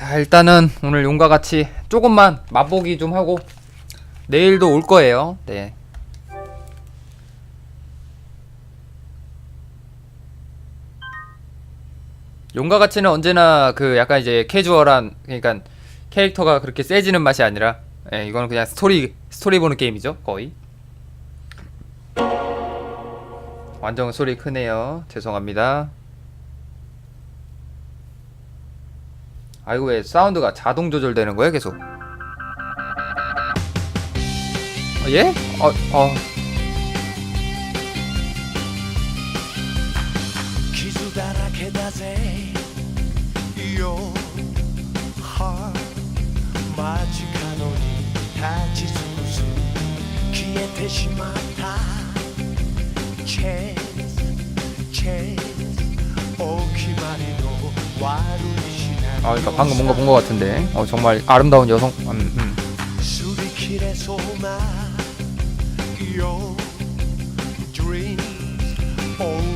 자 일단은 오늘 용과 같이 조금만 맛보기 좀 하고 내일도 올 거예요. 네. 용과 같이는 언제나 그 약간 이제 캐주얼한 그러니까 캐릭터가 그렇게 세지는 맛이 아니라 예, 이거는 그냥 스토리 스토리 보는 게임이죠 거의. 완전 소리 크네요. 죄송합니다. 아이고 왜 사운드가 자동 조절되는 거야 계속 아, 예? 어, 어. 마지카노니 다치수수 기에 대시마 아, 그러니까 방금 뭔가 본 것 같은데. 어, 정말 아름다운 여성. 음, 음.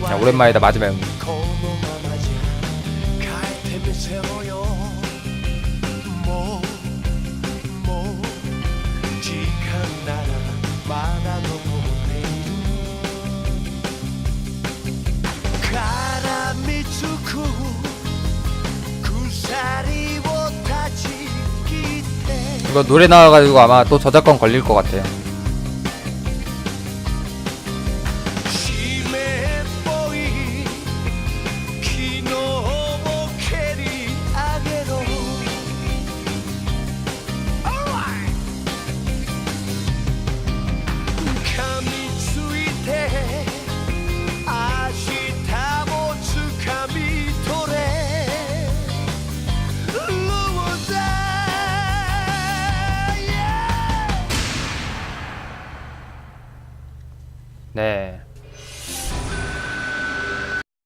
자, 오랜만이다 마지막. 음. 음. 이거 노래 나와가지고 아마 또 저작권 걸릴 것 같아요. 네.